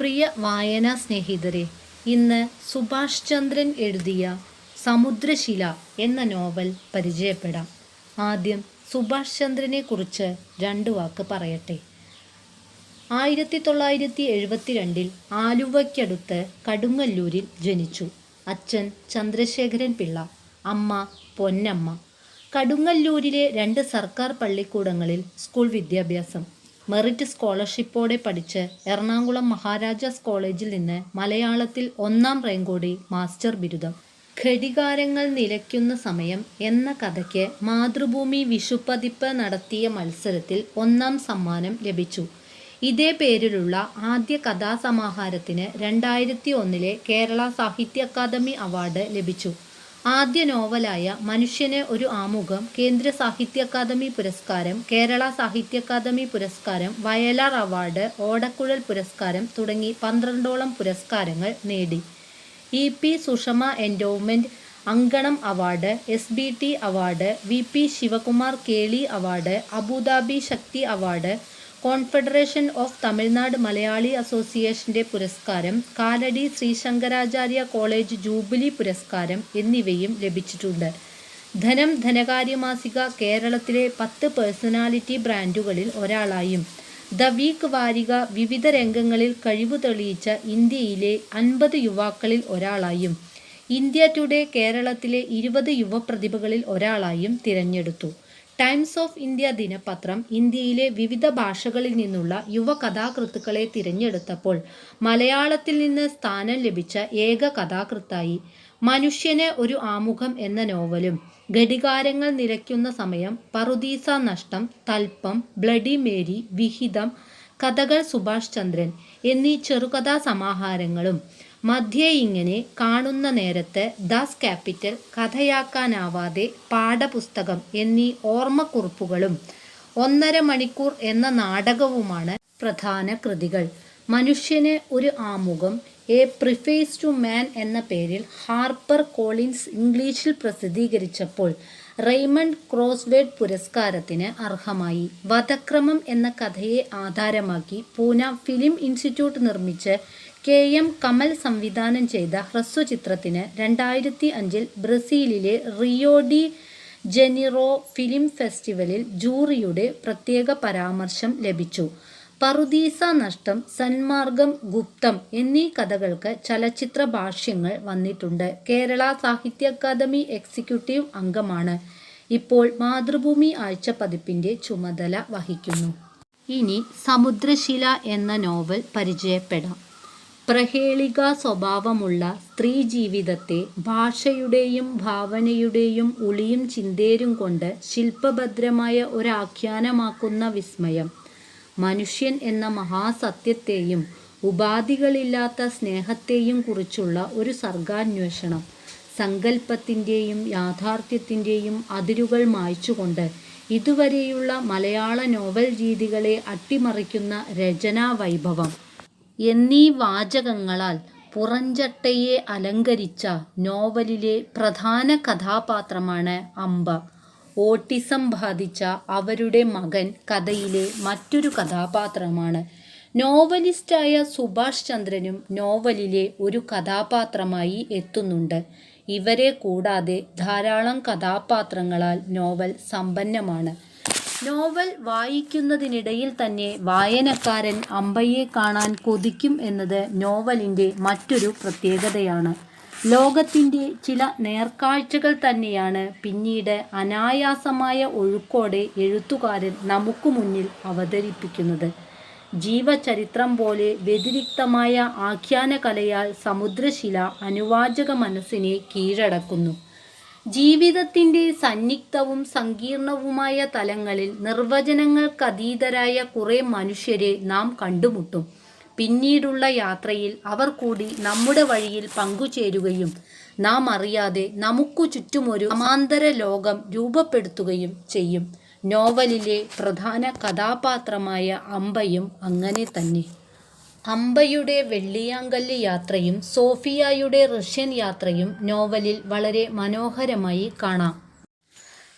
പ്രിയ വായനാ സ്നേഹിതരെ ഇന്ന് സുഭാഷ് ചന്ദ്രൻ എഴുതിയ സമുദ്രശില എന്ന നോവൽ പരിചയപ്പെടാം. ആദ്യം സുഭാഷ് ചന്ദ്രനെ കുറിച്ച് രണ്ട് വാക്ക് പറയട്ടെ. ആയിരത്തി തൊള്ളായിരത്തി എഴുപത്തിരണ്ടിൽ ആലുവയ്ക്കടുത്ത് കടുങ്ങല്ലൂരിൽ ജനിച്ചു. അച്ഛൻ ചന്ദ്രശേഖരൻ പിള്ള അമ്മ പൊന്നമ്മ. കടുങ്ങല്ലൂരിലെ രണ്ട് സർക്കാർ പള്ളിക്കൂടങ്ങളിൽ സ്കൂൾ വിദ്യാഭ്യാസം. മെറിറ്റ് സ്കോളർഷിപ്പോടെ പഠിച്ച് എറണാകുളം മഹാരാജാസ് കോളേജിൽ നിന്ന് മലയാളത്തിൽ ഒന്നാം റാങ്കോടെ മാസ്റ്റർ ബിരുദം. ഘടികാരങ്ങൾ നിലയ്ക്കുന്ന സമയം എന്ന കഥയ്ക്ക് മാതൃഭൂമി വിഷുപ്പതിപ്പ് നടത്തിയ മത്സരത്തിൽ ഒന്നാം സമ്മാനം ലഭിച്ചു. ഇതേ പേരിലുള്ള ആദ്യ കഥാസമാഹാരത്തിന് രണ്ടായിരത്തി ഒന്നിലെ കേരള സാഹിത്യ അക്കാദമി അവാർഡ് ലഭിച്ചു. ആദ്യ നോവലായ മനുഷ്യന് ഒരു ആമുഖം കേന്ദ്ര സാഹിത്യ അക്കാദമി പുരസ്കാരം കേരള സാഹിത്യ അക്കാദമി പുരസ്കാരം വയലാർ അവാർഡ് ഓടക്കുഴൽ പുരസ്കാരം തുടങ്ങി പന്ത്രണ്ടോളം പുരസ്കാരങ്ങൾ നേടി. E P Sushama endowment Ankanam award S B T award V P Sivakumar Keli award Abu Dhabi Sakthi award confederation of Tamil Nadu Malayali അസോസിയേഷന്റെ പുരസ്കാരം കാലടി ശ്രീശങ്കരാചാര്യ കോളേജ് ജൂബിലി പുരസ്കാരം എന്നിവയും ലഭിച്ചിട്ടുണ്ട്. ധനം ധനകാര്യമാസിക കേരളത്തിലെ പത്ത് പേഴ്സണാലിറ്റി ബ്രാൻഡുകളിൽ ഒരാളായും ദ വീക്ക് വാരിക വിവിധ രംഗങ്ങളിൽ കഴിവ് തെളിയിച്ച ഇന്ത്യയിലെ അൻപത് യുവാക്കളിൽ ഒരാളായും ഇന്ത്യ ടുഡേ കേരളത്തിലെ ഇരുപത് യുവപ്രതിഭകളിൽ ഒരാളായും തിരഞ്ഞെടുത്തു. ടൈംസ് ഓഫ് ഇന്ത്യ ദിനപത്രം ഇന്ത്യയിലെ വിവിധ ഭാഷകളിൽ നിന്നുള്ള യുവ കഥാകൃത്തുക്കളെ തിരഞ്ഞെടുത്തപ്പോൾ മലയാളത്തിൽ നിന്ന് സ്ഥാനം ലഭിച്ച ഏക കഥാകൃത്തായി മനുഷ്യന് ഒരു ആമുഖം എന്ന നോവലും ഘടികാരങ്ങൾ നിലയ്ക്കുന്ന സമയം പറുദീസ നഷ്ടം തൽപ്പം ബ്ലഡി മേരി വിഹിതം കഥകൾ സുഭാഷ് ചന്ദ്രൻ എന്നീ ചെറുകഥാ സമാഹാരങ്ങളും മധ്യേ ഇങ്ങനെ കാണുന്ന നേരത്ത് ദാസ് ക്യാപിറ്റൽ കഥയാക്കാനാവാതെ പാഠപുസ്തകം എന്നീ ഓർമ്മക്കുറിപ്പുകളും ഒന്നര മണിക്കൂർ എന്ന നാടകവുമാണ് പ്രധാന കൃതികൾ. മനുഷ്യന് ഒരു ആമുഖം എ പ്രിഫേസ് ടു മാൻ എന്ന പേരിൽ ഹാർപ്പർ കോളിൻസ് ഇംഗ്ലീഷിൽ പ്രസിദ്ധീകരിച്ചപ്പോൾ റെയ്മണ്ട് ക്രോസ്വേഡ് പുരസ്കാരത്തിന് അർഹമായി. വധക്രമം എന്ന കഥയെ ആധാരമാക്കി പൂന ഫിലിം ഇൻസ്റ്റിറ്റ്യൂട്ട് നിർമ്മിച്ച് കെ എം കമൽ സംവിധാനം ചെയ്ത ഹ്രസ്വചിത്രത്തിന് രണ്ടായിരത്തി അഞ്ചിൽ ബ്രസീലിലെ റിയോ ഡി ജെനിറോ ഫിലിം ഫെസ്റ്റിവലിൽ ജൂറിയുടെ പ്രത്യേക പരാമർശം ലഭിച്ചു. പറുദീസ നഷ്ടം സന്മാർഗം ഗുപ്തം എന്നീ കഥകൾക്ക് ചലച്ചിത്ര ഭാഷ്യങ്ങൾ വന്നിട്ടുണ്ട്. കേരള സാഹിത്യ അക്കാദമി എക്സിക്യൂട്ടീവ് അംഗമാണ്. ഇപ്പോൾ മാതൃഭൂമി ആഴ്ച പതിപ്പിന്റെ ചുമതല വഹിക്കുന്നു. ഇനി സമുദ്രശില എന്ന നോവൽ പരിചയപ്പെടാം. പ്രഹേളിക സ്വഭാവമുള്ള സ്ത്രീ ജീവിതത്തെ ഭാഷയുടെയും ഭാവനയുടെയും ഉളിയും ചിന്തേരും കൊണ്ട് ശില്പഭദ്രമായ ഒരാഖ്യാനമാക്കുന്ന വിസ്മയം. മനുഷ്യൻ എന്ന മഹാസത്യത്തെയും ഉപാധികളില്ലാത്ത സ്നേഹത്തെയും കുറിച്ചുള്ള ഒരു സർഗാന്വേഷണം. സങ്കല്പത്തിന്റെയും യാഥാർത്ഥ്യത്തിന്റെയും അതിരുകൾ മായ്ച്ചുകൊണ്ട് ഇതുവരെയുള്ള മലയാള നോവൽ രീതികളെ അട്ടിമറിക്കുന്ന രചനാ വൈഭവം എന്നീ വാചകങ്ങളാൽ പുറഞ്ചട്ടയെ അലങ്കരിച്ച നോവലിലെ പ്രധാന കഥാപാത്രമാണ് അംബ. ഓട്ടിസം ബാധിച്ച അവരുടെ മകൻ കഥയിലെ മറ്റൊരു കഥാപാത്രമാണ്. നോവലിസ്റ്റായ സുഭാഷ് ചന്ദ്രനും നോവലിലെ ഒരു കഥാപാത്രമായി എത്തുന്നുണ്ട്. ഇവരെ കൂടാതെ ധാരാളം കഥാപാത്രങ്ങളാൽ നോവൽ സമ്പന്നമാണ്. നോവൽ വായിക്കുന്നതിനിടയിൽ തന്നെ വായനക്കാരൻ അമ്പയെ കാണാൻ കൊതിക്കും എന്നത് നോവലിന്റെ മറ്റൊരു പ്രത്യേകതയാണ്. ലോകത്തിന്റെ ചില നേർക്കാഴ്ചകൾ തന്നെയാണ് പിന്നീട് അനായാസമായ ഒഴുക്കോടെ എഴുത്തുകാരൻ നമുക്ക് മുന്നിൽ അവതരിപ്പിക്കുന്നത്. ജീവചരിത്രം പോലെ വ്യതിരിക്തമായ ആഖ്യാനകലയാൽ സമുദ്രശില അനുവാചക മനസ്സിനെ കീഴടക്കുന്നു. ജീവിതത്തിന്റെ സന്നിഗ്ധവും സങ്കീർണവുമായ തലങ്ങളിൽ നിർവചനങ്ങൾക്കതീതരായ കുറേ മനുഷ്യരെ നാം കണ്ടുമുട്ടും. പിന്നീടുള്ള യാത്രയിൽ അവർ കൂടി നമ്മുടെ വഴിയിൽ പങ്കുചേരുകയും നാം അറിയാതെ നമുക്കു ചുറ്റുമൊരു സമാന്തര ലോകം രൂപപ്പെടുത്തുകയും ചെയ്യും. നോവലിലെ പ്രധാന കഥാപാത്രമായ അമ്പയും അങ്ങനെ തന്നെ. അമ്പയുടെ വെള്ളിയാങ്കല്ല് യാത്രയും സോഫിയായുടെ റഷ്യൻ യാത്രയും നോവലിൽ വളരെ മനോഹരമായി കാണാം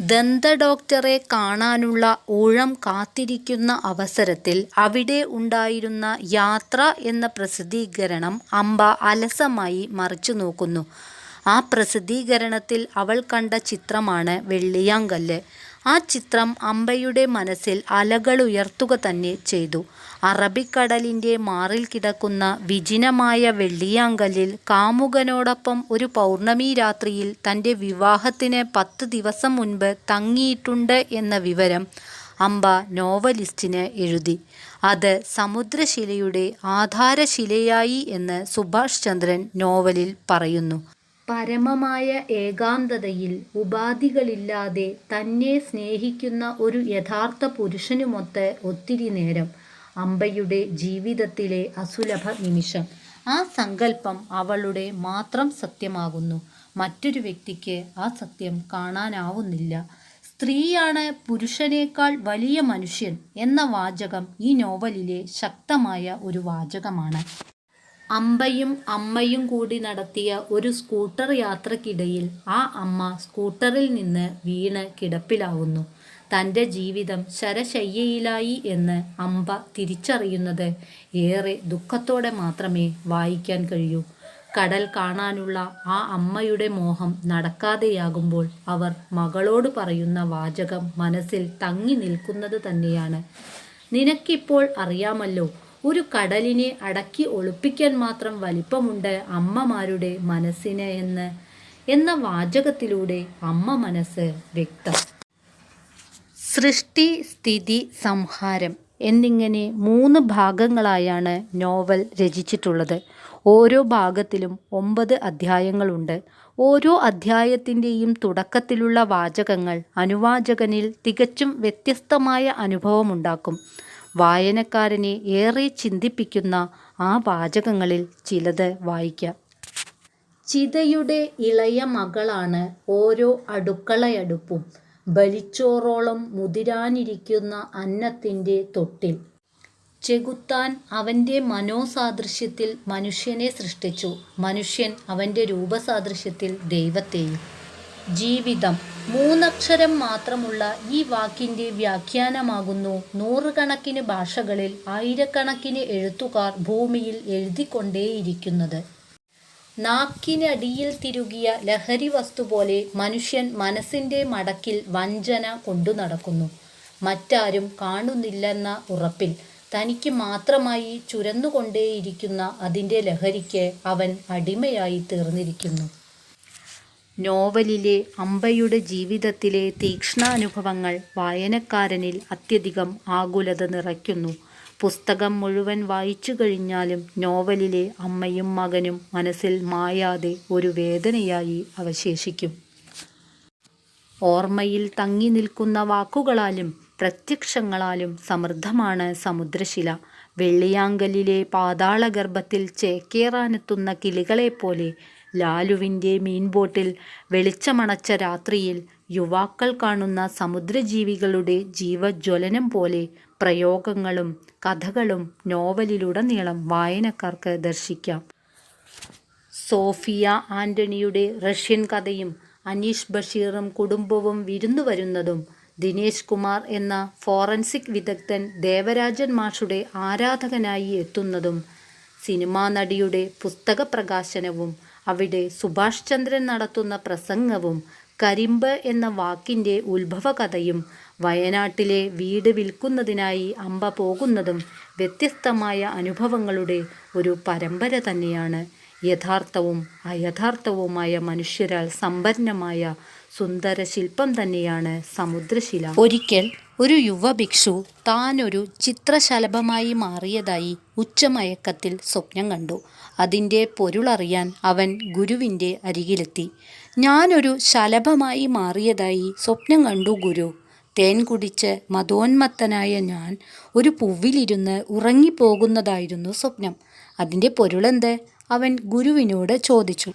ദന്ത ഡോക്ടറെ കാണാനുള്ള ഊഴം കാത്തിരിക്കുന്ന അവസരത്തിൽ അവിടെ ഉണ്ടായിരുന്ന യാത്ര എന്ന പ്രസിദ്ധീകരണം അമ്പ അലസമായി മറിച്ചു നോക്കുന്നു. ആ പ്രസിദ്ധീകരണത്തിൽ അവൾ കണ്ട ചിത്രമാണ് വെള്ളിയാങ്കല്ല്. ആ ചിത്രം അമ്പയുടെ മനസ്സിൽ അലകളുയർത്തുക തന്നെ ചെയ്തു. അറബിക്കടലിന്റെ മാറിൽ കിടക്കുന്ന വിജിനമായ വെള്ളിയാങ്കലിൽ കാമുകനോടൊപ്പം ഒരു പൗർണമി രാത്രിയിൽ തന്റെ വിവാഹത്തിന് പത്ത് ദിവസം മുൻപ് തങ്ങിയിട്ടുണ്ട് എന്ന വിവരം അമ്പ നോവലിസ്റ്റിന് എഴുതി. അത് സമുദ്രശിലയുടെ ആധാരശിലയായി എന്ന് സുഭാഷ് ചന്ദ്രൻ നോവലിൽ പറയുന്നു. പരമമായ ഏകാന്തതയിൽ ഉപാധികളില്ലാതെ തന്നെ സ്നേഹിക്കുന്ന ഒരു യഥാർത്ഥ പുരുഷനുമൊത്ത് ഒത്തിരി നേരം. അമ്പയുടെ ജീവിതത്തിലെ അസുലഭ നിമിഷം. ആ സങ്കല്പം അവളുടെ മാത്രം സത്യമാകുന്നു. മറ്റൊരു വ്യക്തിക്ക് ആ സത്യം കാണാനാവുന്നില്ല. സ്ത്രീയാണ് പുരുഷനേക്കാൾ വലിയ മനുഷ്യൻ എന്ന വാചകം ഈ നോവലിലെ ശക്തമായ ഒരു വാചകമാണ്. അമ്പയും അമ്മയും കൂടി നടത്തിയ ഒരു സ്കൂട്ടർ യാത്രക്കിടയിൽ ആ അമ്മ സ്കൂട്ടറിൽ നിന്ന് വീണ് കിടപ്പിലാവുന്നു. തന്റെ ജീവിതം ശരശയ്യയിലായി എന്ന് അമ്പ തിരിച്ചറിയുന്നത് ഏറെ ദുഃഖത്തോടെ മാത്രമേ വായിക്കാൻ കഴിയൂ. കടൽ കാണാനുള്ള ആ അമ്മയുടെ മോഹം നടക്കാതെയാകുമ്പോൾ അവർ മകളോട് പറയുന്ന വാചകം മനസ്സിൽ തങ്ങി നിൽക്കുന്നത് തന്നെയാണ്. "നിനക്കിപ്പോൾ അറിയാമല്ലോ ഒരു കടലിനെ അടക്കി ഒളിപ്പിക്കാൻ മാത്രം വലിപ്പമുണ്ട് അമ്മമാരുടെ മനസ്സിന് എന്ന്" എന്ന വാചകത്തിലൂടെ അമ്മ മനസ്സ് വ്യക്തം. സൃഷ്ടി സ്ഥിതി സംഹാരം എന്നിങ്ങനെ മൂന്ന് ഭാഗങ്ങളായാണ് നോവൽ രചിച്ചിട്ടുള്ളത്. ഓരോ ഭാഗത്തിലും ഒമ്പത് അധ്യായങ്ങളുണ്ട്. ഓരോ അധ്യായത്തിന്റെയും തുടക്കത്തിലുള്ള വാചകങ്ങൾ അനുവാചകനിൽ തികച്ചും വ്യത്യസ്തമായ അനുഭവമുണ്ടാക്കും. വായനക്കാരനെ ഏറെ ചിന്തിപ്പിക്കുന്ന ആ വാചകങ്ങളിൽ ചിലത് വായിക്കാം. ചിതയുടെ ഇളയ മകളാണ് ഓരോ അടുക്കളയടുപ്പും. ബലിച്ചോറോളം മുതിരാനിരിക്കുന്ന അന്നത്തിന്റെ തൊട്ടിൽ. ചെകുത്താൻ അവന്റെ മനോസാദൃശ്യത്തിൽ മനുഷ്യനെ സൃഷ്ടിച്ചു. മനുഷ്യൻ അവന്റെ രൂപസാദൃശ്യത്തിൽ ദൈവത്തെയും. ജീവിതം മൂന്നക്ഷരം മാത്രമുള്ള ഈ വാക്കിന്റെ വ്യാഖ്യാനമാകുന്നു നൂറുകണക്കിന് ഭാഷകളിൽ ആയിരക്കണക്കിന് എഴുത്തുകാർ ഭൂമിയിൽ എഴുതിക്കൊണ്ടേയിരിക്കുന്നത്. നാക്കിനടിയിൽ തിരുകിയ ലഹരി വസ്തു പോലെ മനുഷ്യൻ മനസ്സിന്റെ മടക്കിൽ വഞ്ചന കൊണ്ടു നടക്കുന്നു മറ്റാരും കാണുന്നില്ലെന്ന ഉറപ്പിൽ തനിക്ക് മാത്രമായി ചുരന്നുകൊണ്ടേയിരിക്കുന്ന അതിന്റെ ലഹരിക്ക് അവൻ അടിമയായിത്തീർന്നിരിക്കുന്നു. നോവലിലെ അമ്പയുടെ ജീവിതത്തിലെ തീക്ഷ്ണാനുഭവങ്ങൾ വായനക്കാരനിൽ അത്യധികം ആകുലത നിറയ്ക്കുന്നു. പുസ്തകം മുഴുവൻ വായിച്ചു കഴിഞ്ഞാലും നോവലിലെ അമ്മയും മകനും മനസ്സിൽ മായാതെ ഒരു വേദനയായി അവശേഷിക്കും. ഓർമ്മയിൽ തങ്ങി നിൽക്കുന്ന വാക്കുകളാലും പ്രത്യക്ഷങ്ങളാലും സമൃദ്ധമാണ് സമുദ്രശില. വെള്ളിയാങ്കലിലെ പാതാളഗർഭത്തിൽ ചേക്കേറാനെത്തുന്ന കിളികളെപ്പോലെ ലാലുവിന്റെ മീൻബോട്ടിൽ വെളിച്ചമണച്ച രാത്രിയിൽ യുവാക്കൾ കാണുന്ന സമുദ്രജീവികളുടെ ജീവജ്വലനം പോലെ പ്രയോഗങ്ങളും കഥകളും നോവലിലുടനീളം വായനക്കാർക്ക് ദർശിക്കാം. സോഫിയ ആന്റണിയുടെ റഷ്യൻ കഥയും അനീഷ് ബഷീറും കുടുംബവും വിരുന്നുവരുന്നതും ദിനേശ് കുമാർ എന്ന ഫോറൻസിക് വിദഗ്ധൻ ദേവരാജൻ മാഷുടെ ആരാധകനായി എത്തുന്നതും സിനിമാ നടിയുടെ പുസ്തക പുസ്തകപ്രകാശനവും അവിടെ സുഭാഷ് ചന്ദ്രൻ നടത്തുന്ന പ്രസംഗവും കരിമ്പ് എന്ന വാക്കിന്റെ ഉത്ഭവകഥയും വയനാട്ടിലെ വീട് വിൽക്കുന്നതിനായി അമ്പ പോകുന്നതും വ്യത്യസ്തമായ അനുഭവങ്ങളുടെ ഒരു പരമ്പര തന്നെയാണ്. യഥാർത്ഥവും അയഥാർത്ഥവുമായ മനുഷ്യരാൽ സമ്പന്നമായ സുന്ദര ശില്പം തന്നെയാണ് സമുദ്രശില. ഒരിക്കൽ ഒരു യുവഭിക്ഷു താനൊരു ചിത്രശലഭമായി മാറിയതായി ഉച്ചമയക്കത്തിൽ സ്വപ്നം കണ്ടു. അതിന്റെ പൊരുളറിയാൻ അവൻ ഗുരുവിന്റെ അരികിലെത്തി. "ഞാനൊരു ശലഭമായി മാറിയതായി സ്വപ്നം കണ്ടു ഗുരു തേൻ കുടിച്ച് മതോന്മത്തനായ ഞാൻ ഒരു പൂവിലിരുന്ന് ഉറങ്ങിപ്പോകുന്നതായിരുന്നു സ്വപ്നം. അതിന്റെ പൊരുളെന്ത്? " അവൻ ഗുരുവിനോട് ചോദിച്ചു.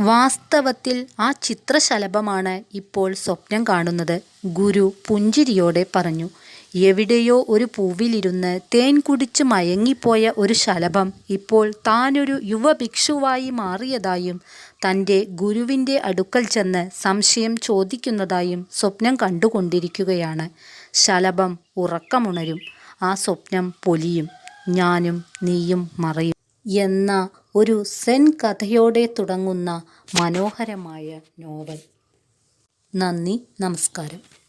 "വാസ്തവത്തിൽ ആ ചിത്രശലഭമാണ് ഇപ്പോൾ സ്വപ്നം കാണുന്നത്" ഗുരു പുഞ്ചിരിയോടെ പറഞ്ഞു. എവിടെയോ ഒരു പൂവിലിരുന്ന് തേൻ കുടിച്ച് മയങ്ങിപ്പോയ ഒരു ശലഭം ഇപ്പോൾ താനൊരു യുവഭിക്ഷുവായി മാറിയതായും തന്റെ ഗുരുവിന്റെ അടുക്കൽ ചെന്ന് സംശയം ചോദിക്കുന്നതായും സ്വപ്നം കണ്ടുകൊണ്ടിരിക്കുകയാണ്. ശലഭം ഉറക്കമുണരും. ആ സ്വപ്നം പൊലിയും. ഞാനും നീയും മറയും എന്ന ഒരു സെൻ കഥയോടെ തുടങ്ങുന്ന മനോഹരമായ നോവൽ. നന്ദി, നമസ്കാരം.